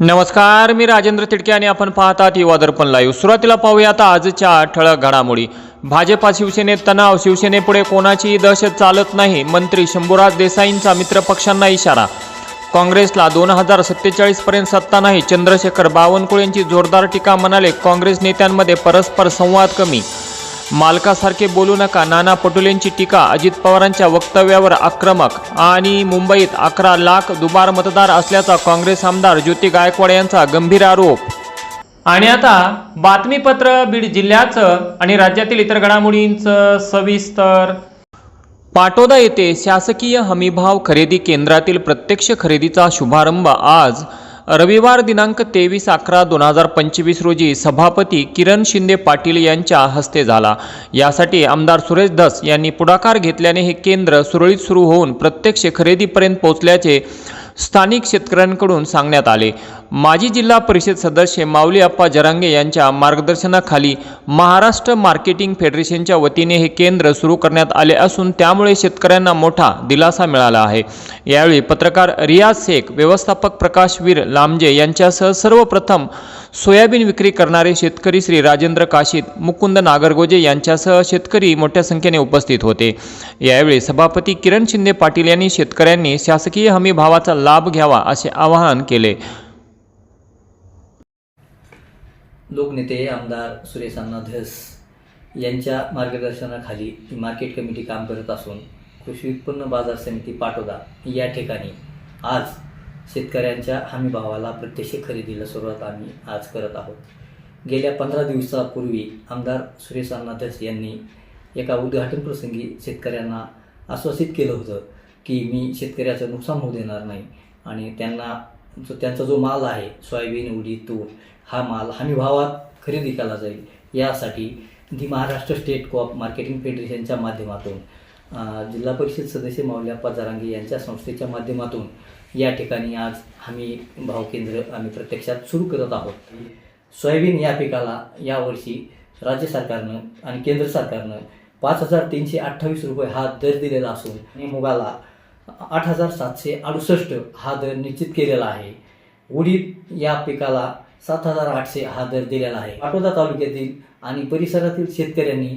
नमस्कार मी राजेंद्र तिडके आणि आपण पाहतात युवा दर्पण लाईव्ह सुरुवातीला पाहूया आता आजच्या ठळक घडामोडी. भाजपा शिवसेनेत तणाव शिवसेनेपुढे कोणाचीही दहशत चालत नाही मंत्री शंभूराज देसाईंचा मित्रपक्षांना इशारा. काँग्रेसला दोन हजार सत्तेचाळीस पर्यंत सत्ता नाही चंद्रशेखर बावनकुळेंची जोरदार टीका म्हणाले काँग्रेस नेत्यांमध्ये परस्पर संवाद कमी. मालकासारखे बोलू नका. नाना पटोलेंची टीका अजित पवारांच्या वक्तव्यावर आक्रमक. आणि मुंबईत अकरा लाख दुबार मतदार असल्याचा काँग्रेस आमदार ज्योती गायकवाड यांचा गंभीर आरोप. आणि आता बातमीपत्र बीड जिल्ह्याचं आणि राज्यातील इतर घडामोडींचं सविस्तर. पाटोदा येथे शासकीय हमीभाव खरेदी केंद्रातील प्रत्यक्ष खरेदीचा शुभारंभ आज. रविवार दिनांक तेवीस अकरा दोन हजार पंचवीस रोजी सभापती किरण शिंदे पाटील यांच्या हस्ते झाला. यासाठी आमदार सुरेश धस यांनी पुढाकार घेतल्याने हे केंद्र सुरळीत सुरू होऊन प्रत्यक्ष खरेदीपर्यंत पोहोचल्याचे स्थानिक शेतकऱ्यांकडून सांगण्यात आले. माजी जिल्हा परिषद सदस्य माऊली अप्पा जरांगे यांच्या मार्गदर्शनाखाली महाराष्ट्र मार्केटिंग फेडरेशनच्या वतीने हे केंद्र सुरू करण्यात आले असून त्यामुळे शेतकऱ्यांना मोठा दिलासा मिळाला आहे. यावेळी पत्रकार रियाज शेख व्यवस्थापक प्रकाशवीर लांबजे यांच्यासह सर्वप्रथम सोयाबीन विक्री करणारे शेतकरी श्री राजेंद्र काशीद मुकुंद नागरगोजे यांच्यासह शेतकरी मोठ्या संख्येने उपस्थित होते. यावेळी सभापती किरण शिंदे पाटील यांनी शेतकऱ्यांनी शासकीय हमी भावाचा लाभ घ्यावा असे आवाहन केले. लोकनेते आमदार सुरेश अण्णा धस यांच्या मार्गदर्शनाखाली मार्केट कमिटी काम करत असून कृषी उत्पन्न बाजार समिती पाटोदा या ठिकाणी आज शेतकऱ्यांच्या हमीभावाला प्रत्यक्ष खरेदीला सुरुवात आम्ही आज करत आहोत. गेल्या पंधरा दिवसापूर्वी आमदार सुरेश अण्णा धस यांनी एका उद्घाटन प्रसंगी शेतकऱ्यांना आश्वासित केलं होतं की मी शेतकऱ्याचं नुकसान होऊ देणार नाही आणि त्यांना जो त्यांचा जो माल आहे सोयाबीन उडीद तूर हा माल हमी भावात खरेदी केला जाईल. यासाठी the Maharashtra state co-op marketing फेडरेशनच्या माध्यमातून जिल्हा परिषद सदस्य माऊल्याप्पा जरांगे यांच्या संस्थेच्या माध्यमातून या ठिकाणी आज हमी भाव केंद्र आम्ही प्रत्यक्षात सुरू करत आहोत. सोयाबीन या पिकाला यावर्षी राज्य सरकारनं आणि केंद्र सरकारनं पाच हजार तीनशे अठ्ठावीस रुपये हा दर दिलेला असून आणि मुगाला आठ हजार सातशे अडुसष्ट हा दर निश्चित केलेला आहे. उडीद या पिकाला सात हजार आठशे हा दर दिलेला आहे. पाटोदा तालुक्यातील आणि परिसरातील शेतकऱ्यांनी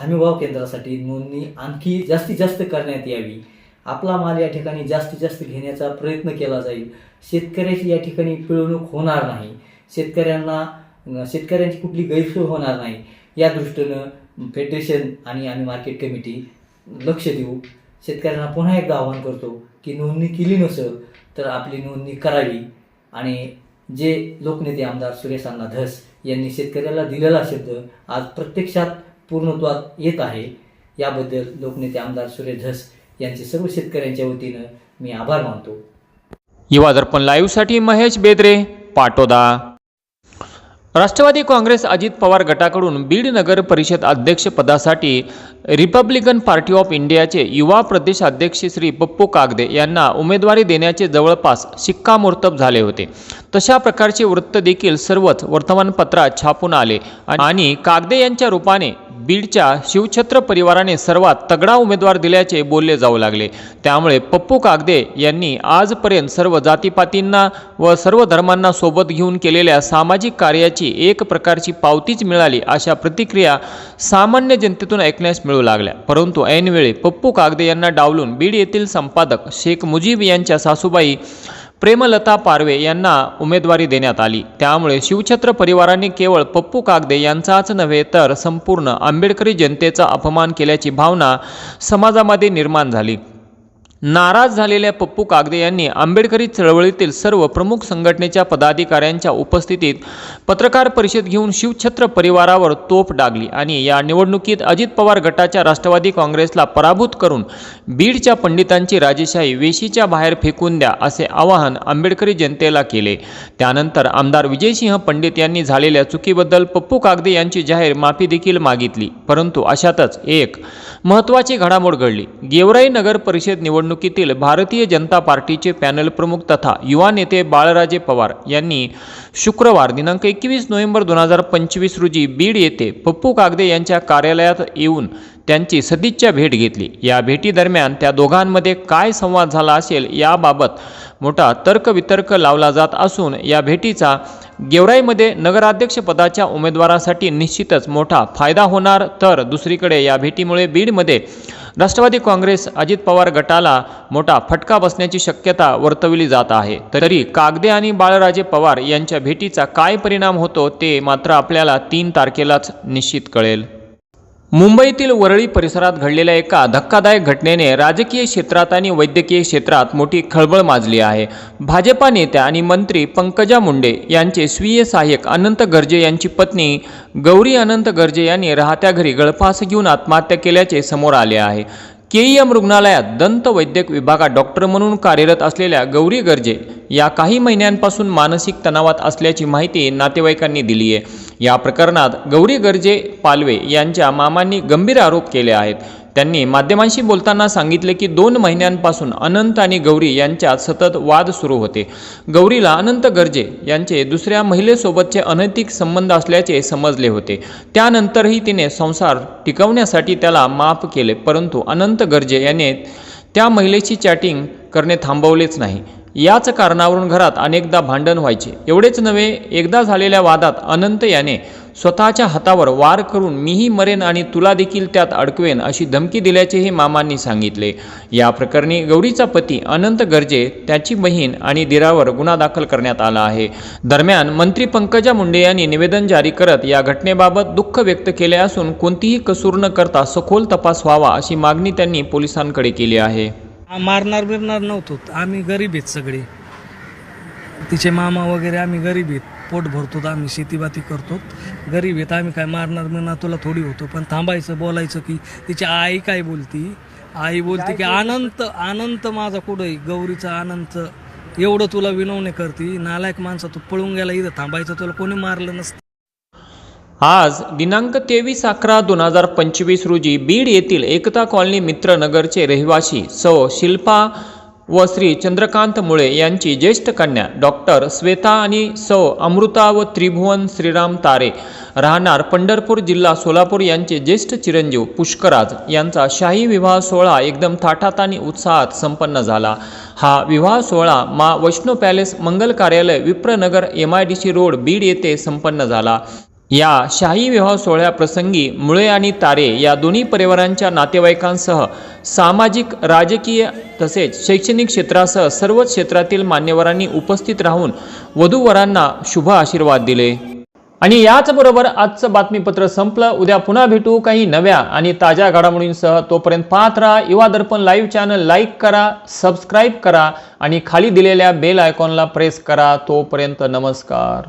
हमीभाव केंद्रासाठी नोंदणी आणखी जास्तीत जास्त करण्यात यावी. आपला माल या ठिकाणी जास्तीत जास्त घेण्याचा प्रयत्न केला जाईल. शेतकऱ्याची या ठिकाणी पिळवणूक होणार नाही. शेतकऱ्यांना शेतकऱ्यांची कुठली गैरसोय होणार नाही. या दृष्टीनं फेडरेशन आणि आम्ही मार्केट कमिटी लक्ष देऊ. शेतकऱ्यांना पुन्हा एकदा आवाहन करतो की नोंदणी केली नसेल तर आपली नोंदणी करावी. आणि जे लोकनेते आमदार सुरेश अण्णा धस यांनी शेतकऱ्याला दिलेला शब्द आज प्रत्यक्षात पूर्णत्वात येत आहे. याबद्दल लोकनेते आमदार सुरेश धस यांचे सर्व शेतकऱ्यांच्या वतीनं मी आभार मानतो. युवा दर्पण लाईव्हसाठी महेश बेदरे पाटोदा. राष्ट्रवादी काँग्रेस अजित पवार गटाकडून बीड नगर परिषद अध्यक्षपदासाठी रिपब्लिकन पार्टी ऑफ इंडियाचे युवा प्रदेश अध्यक्ष श्री पप्पू कागदे यांना उमेदवारी देण्याचे जवळपास शिक्कामोर्तब झाले होते. तशा प्रकारचे वृत्त देखील सर्वच वर्तमानपत्रात छापून आले आणि कागदे यांच्या रूपाने बीडच्या शिवछत्र परिवाराने सर्वात तगडा उमेदवार दिल्याचे बोलले जाऊ लागले. त्यामुळे पप्पू कागदे यांनी आजपर्यंत सर्व जातीपातींना व सर्व धर्मांना सोबत घेऊन केलेल्या सामाजिक कार्याची एक प्रकारची पावतीच मिळाली अशा प्रतिक्रिया सामान्य जनतेतून ऐकण्यास मिळू लागल्या. परंतु ऐनवेळी पप्पू कागदे यांना डावलून बीड येथील संपादक शेख मुजीब यांच्या सासूबाई प्रेमलता पारवे यांना उमेदवारी देण्यात आली. त्यामुळे शिवछत्र परिवाराने केवळ पप्पू कागदे यांचाच नव्हे तर संपूर्ण आंबेडकरी जनतेचा अपमान केल्याची भावना समाजामध्ये निर्माण झाली. नाराज झालेल्या पप्पू कागदे यांनी आंबेडकरी चळवळीतील सर्व प्रमुख संघटनेच्या पदाधिकाऱ्यांच्या उपस्थितीत पत्रकार परिषद घेऊन शिवछत्र परिवारावर तोफ डागली आणि या निवडणुकीत अजित पवार गटाच्या राष्ट्रवादी काँग्रेसला पराभूत करून बीडच्या पंडितांची राजेशाही वेशीच्या बाहेर फेकून द्या असे आवाहन आंबेडकरी जनतेला केले. त्यानंतर आमदार विजयसिंह पंडित यांनी झालेल्या चुकीबद्दल पप्पू कागदे यांची जाहीर माफी देखील मागितली. परंतु अशातच एक महत्त्वाची घडामोड घडली. गेवराई नगर परिषद निवडणूक निवडणुकीतील भारतीय जनता पार्टीचे पॅनल प्रमुख तथा युवा नेते बाळराजे पवार यांनी शुक्रवार दिनांक एकवीस नोव्हेंबर दोन हजार पंचवीस रोजी बीड येथे पप्पू कागदे यांच्या कार्यालयात येऊन त्यांची सदिच्छा भेट घेतली. या भेटीदरम्यान त्या दोघांमध्ये काय संवाद झाला असेल याबाबत मोठा तर्कवितर्क लावला जात असून या भेटीचा गेवराईमध्ये नगराध्यक्षपदाच्या उमेदवारासाठी निश्चितच मोठा फायदा होणार. तर दुसरीकडे या भेटीमुळे बीडमध्ये राष्ट्रवादी काँग्रेस अजित पवार गटाला मोठा फटका बसण्याची शक्यता वर्तवली जात आहे. तरी कागदे आणि बाळराजे पवार यांच्या भेटीचा काय परिणाम होतो ते मात्र आपल्याला तीन तारखेलाच निश्चित कळेल. मुंबईतील वरळी परिसरात घडलेल्या एका धक्कादायक घटनेने राजकीय क्षेत्रात आणि वैद्यकीय क्षेत्रात मोठी खळबळ माजली आहे. भाजपा नेत्या आणि मंत्री पंकजा मुंडे यांचे स्वीय सहाय्यक अनंत गर्जे यांची पत्नी गौरी अनंत गर्जे यांनी राहत्या घरी गळफास घेऊन आत्महत्या केल्याचे समोर आले आहे. केईएम रुग्णालयात दंत वैद्यक विभागात डॉक्टर म्हणून कार्यरत असलेल्या गौरी गर्जे या काही महिन्यांपासून मानसिक तणावात असल्याची माहिती नातेवाईकांनी दिली आहे. या प्रकरणात गौरी गर्जे पालवे यांच्या मामांनी गंभीर आरोप केले आहेत. त्यांनी माध्यमांशी बोलताना सांगितले की दोन महिन्यांपासून अनंत आणि गौरी यांच्यात सतत वाद सुरू होते. गौरीला अनंत गर्जे यांचे दुसऱ्या महिलेसोबतचे अनैतिक संबंध असल्याचे समजले होते. त्यानंतरही तिने संसार टिकवण्यासाठी त्याला माफ केले परंतु अनंत गर्जे याने त्या महिलेची चॅटिंग करणे थांबवलेच नाही. याच कारणावरून घरात अनेकदा भांडण व्हायचे. एवढेच नव्हे एकदा झालेल्या वादात अनंत याने स्वतःच्या हातावर वार करून मीही मरेन आणि तुला देखील त्यात अडकवेन अशी धमकी दिल्याचेही मामांनी सांगितले. या प्रकरणी गौरीचा पती अनंत गर्जे त्याची बहीण आणि दिरावर गुन्हा दाखल करण्यात आला आहे. दरम्यान मंत्री पंकजा मुंडे यांनी निवेदन जारी करत या घटनेबाबत दुःख व्यक्त केले असून कोणतीही कसूर न करता सखोल तपास व्हावा अशी मागणी त्यांनी पोलिसांकडे केली आहे. मारणार बिरणार नव्हतो. आम्ही गरीब आहेत सगळे. तिचे मामा वगैरे आम्ही गरीब आहेत. पोट भरतो आम्ही शेतीबाती करतो गरीब आहेत आम्ही काय मारणार बिरणार तुला थोडी होतो. पण थांबायचं बोलायचं की तिची आई काय बोलती? आई बोलते की अनंत अनंत माझा कुठं आहे? गौरीचा अनंत. एवढं तुला विनवणे करती. नालायक माणसा तू पळून गेला इथं थांबायचं तुला कोणी मारलं नसतं. आज दिनांक तेवीस अकरा दोन हजार पंचवीस रोजी बीड येथील एकता कॉलनी मित्रनगरचे रहिवासी सौ शिल्पा व श्री चंद्रकांत मुळे यांची ज्येष्ठ कन्या डॉक्टर श्वेता आणि सौ अमृता व त्रिभुवन श्रीराम तारे राहणार पंढरपूर जिल्हा सोलापूर यांचे ज्येष्ठ चिरंजीव पुष्कराज यांचा शाही विवाह सोहळा एकदम थाटात आणि उत्साहात संपन्न झाला. हा विवाह सोहळा मा वैष्णो पॅलेस मंगल कार्यालय Vipranagar M I D C road Beed येथे संपन्न झाला. या शाही विवाह सोहळ्याप्रसंगी मुळे आणि तारे या दोन्ही परिवारांच्या नातेवाईकांसह सामाजिक राजकीय तसेच शैक्षणिक क्षेत्रासह सर्वच क्षेत्रातील मान्यवरांनी उपस्थित राहून वधूवरांना शुभ आशीर्वाद दिले. आणि याचबरोबर आजचं बातमीपत्र संपलं. उद्या पुन्हा भेटू काही नव्या आणि ताज्या घडामोडींसह. तोपर्यंत पाहत राहा Yuva Darpan live channel like करा सबस्क्राईब करा आणि खाली दिलेल्या बेल आयकॉनला प्रेस करा. तोपर्यंत नमस्कार.